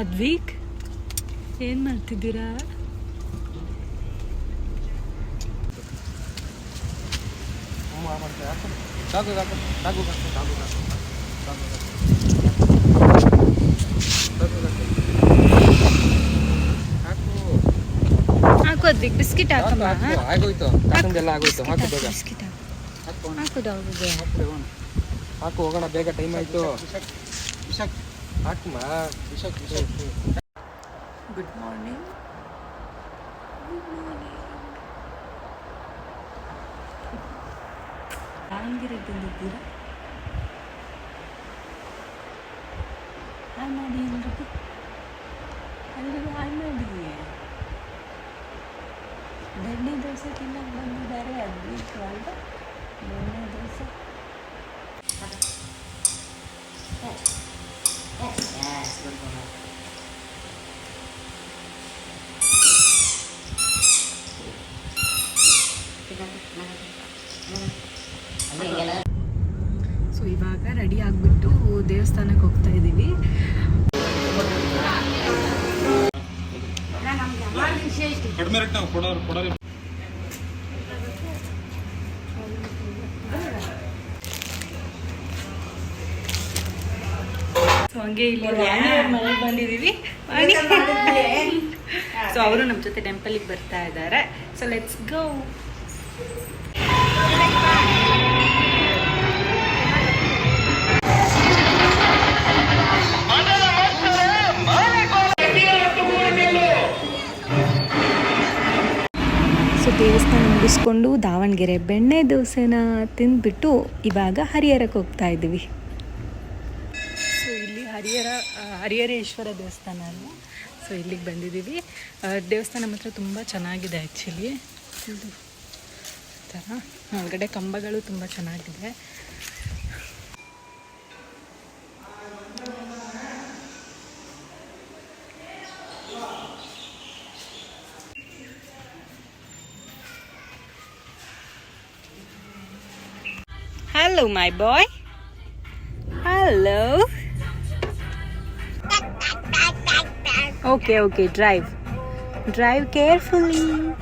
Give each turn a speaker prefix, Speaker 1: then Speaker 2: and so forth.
Speaker 1: ಅದ್ವೀಕ್ ಏನು ಮಾಡ್ತಿದ್ದೀರಾ ಹಾಕು ಅದ್ವಿಕ್ ಬಿಸ್ಕಿಟ್ ಹಾಕಮ್ಮ
Speaker 2: ಆಗೋಯ್ತು. ಕಾಕಂದೆಲ್ಲ ಆಗೋಯ್ತು ಹಾಕು ಬೇಗ
Speaker 1: ಬಿಸ್ಕಿಟ್
Speaker 2: ಹಾಕು.
Speaker 1: ಹಾಕೋದು ಅವ್ರಿಗೆ
Speaker 2: ಹಾಕು ಹೋಗೋಣ ಬೇಗ ಟೈಮ್ ಆಯ್ತು. ಹಾಕಮ್ಮ
Speaker 1: ಗುಡ್ ಮಾರ್ನಿಂಗ್ ದಾವಣಗೆರೆಗೆ ಬಂದಿದ್ದೀರಾ ಹಾಯ್ ಮಾಡಿ ಎಲ್ರಿಗೂ ಎಲ್ರಿಗೂ ಹಾಯ್ ಮಾಡಿ ಬೆಣ್ಣೆ ದೋಸೆ ತಿನ್ನಕ್ಕೆ ಬಂದಿದ್ದಾರೆ ಅದ್ವಿಕ್ ಅಲ್ವಾ ಬೆಣ್ಣೆ ಸೊ ಇವಾಗ ರೆಡಿ ಆಗಿಬಿಟ್ಟು ದೇವಸ್ಥಾನಕ್ಕೆ ಹೋಗ್ತಾ ಇದ್ದೀವಿ.
Speaker 3: ಕಡಿಮೆ ರೇಟ್ ನಾವು ಕೊಡೋರು ಕೊಡೋರು
Speaker 1: ಹಂಗೆ ಇಲ್ಲಿ ಬಂದಿದೀವಿ ಮನೆಗೆ ಬಂದಿದ್ದೀವಿ. ಸೊ ಅವರು ನಮ್ಮ ಜೊತೆ ಟೆಂಪಲಿಗೆ ಬರ್ತಾ ಇದ್ದಾರೆ ಸೊ ಲೆಟ್ಸ್ ಗೋ ಸೊ ದೇವಸ್ಥಾನ ಮುಗಿಸ್ಕೊಂಡು ದಾವಣಗೆರೆ ಬೆಣ್ಣೆ ದೋಸೆನ ತಿಂದ್ಬಿಟ್ಟು ಇವಾಗ ಹರಿಹರಕ್ಕೆ ಹೋಗ್ತಾ ಇದ್ದೀವಿ. ಹರಿಹರ ಹರಿಹರೇಶ್ವರ ದೇವಸ್ಥಾನ ಅಲ್ಲ ಸೊ ಇಲ್ಲಿಗೆ ಬಂದಿದ್ದೀವಿ. ದೇವಸ್ಥಾನ ಮಾತ್ರ ತುಂಬ ಚೆನ್ನಾಗಿದೆ ಆ್ಯಕ್ಚುಲಿ ಇದು ಥರ ಒಳಗಡೆ ಕಂಬಗಳು ತುಂಬ ಚೆನ್ನಾಗಿದೆ. Hello, my boy. Hello. Okay, okay, drive. Drive carefully.